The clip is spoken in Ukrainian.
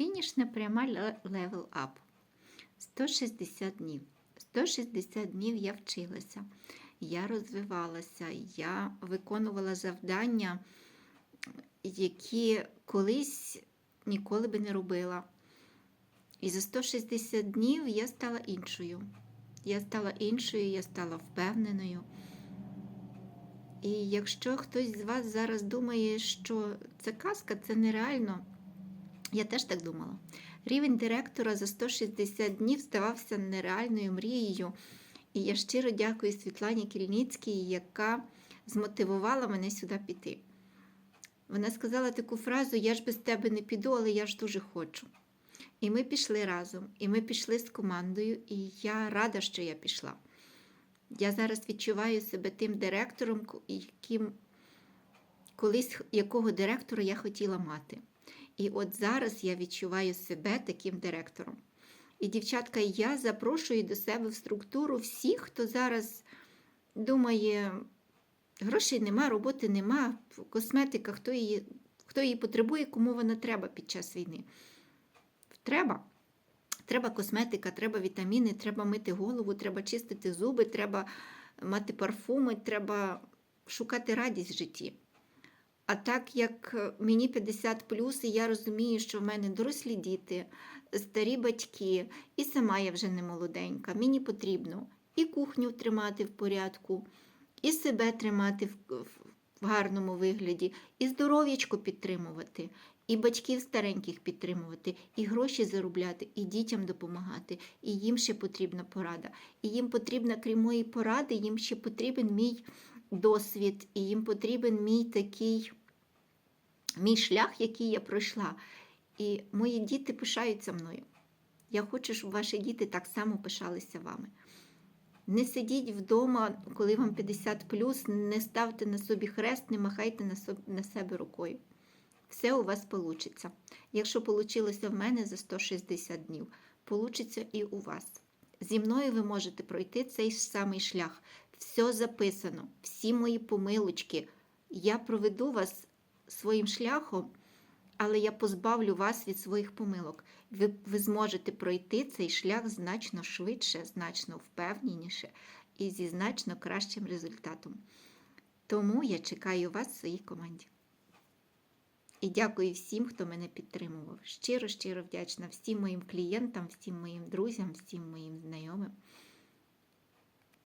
Фінішна пряма левел ап. 160 днів. 160 днів я вчилася, я розвивалася, я виконувала завдання, які колись ніколи би не робила. І за 160 днів я стала іншою. Я стала іншою, я стала впевненою. І якщо хтось з вас зараз думає, що це казка, це нереально, я теж так думала. Рівень директора за 160 днів здавався нереальною мрією. І я щиро дякую Світлані Кільницькій, яка змотивувала мене сюди піти. Вона сказала таку фразу: Я ж без тебе не піду, але я ж дуже хочу. І ми пішли разом, і ми пішли з командою, і я рада, що я пішла. Я зараз відчуваю себе тим директором, яким колись якого директора я хотіла мати. І от зараз я відчуваю себе таким директором. І, дівчатка, я запрошую до себе в структуру всіх, хто зараз думає, грошей нема, роботи нема, косметика, хто її, хто її потребує, кому вона треба під час війни. Треба. Треба косметика, треба вітаміни, треба мити голову, треба чистити зуби, треба мати парфуми, треба шукати радість в житті. А так як мені 50 плюс, і я розумію, що в мене дорослі діти, старі батьки, і сама я вже не молоденька, мені потрібно і кухню тримати в порядку, і себе тримати в, в гарному вигляді, і здоров'ячко підтримувати, і батьків стареньких підтримувати, і гроші заробляти, і дітям допомагати. І їм ще потрібна порада. І їм потрібна, крім моєї поради, їм ще потрібен мій досвід, і їм потрібен мій такий мій шлях, який я пройшла. І мої діти пишаються мною. Я хочу, щоб ваші діти так само пишалися вами. Не сидіть вдома, коли вам 50 не ставте на собі хрест, не махайте на, собі, на себе рукою. Все у вас вийде. Якщо вийшло в мене за 160 днів, вийде і у вас. Зі мною ви можете пройти цей самий шлях. Все записано, всі мої помилочки. Я проведу вас своїм шляхом, але я позбавлю вас від своїх помилок. Ви, ви зможете пройти цей шлях значно швидше, значно впевненіше і зі значно кращим результатом. Тому я чекаю вас в своїй команді. І дякую всім, хто мене підтримував. Щиро, щиро вдячна всім моїм клієнтам, всім моїм друзям, всім моїм знайомим.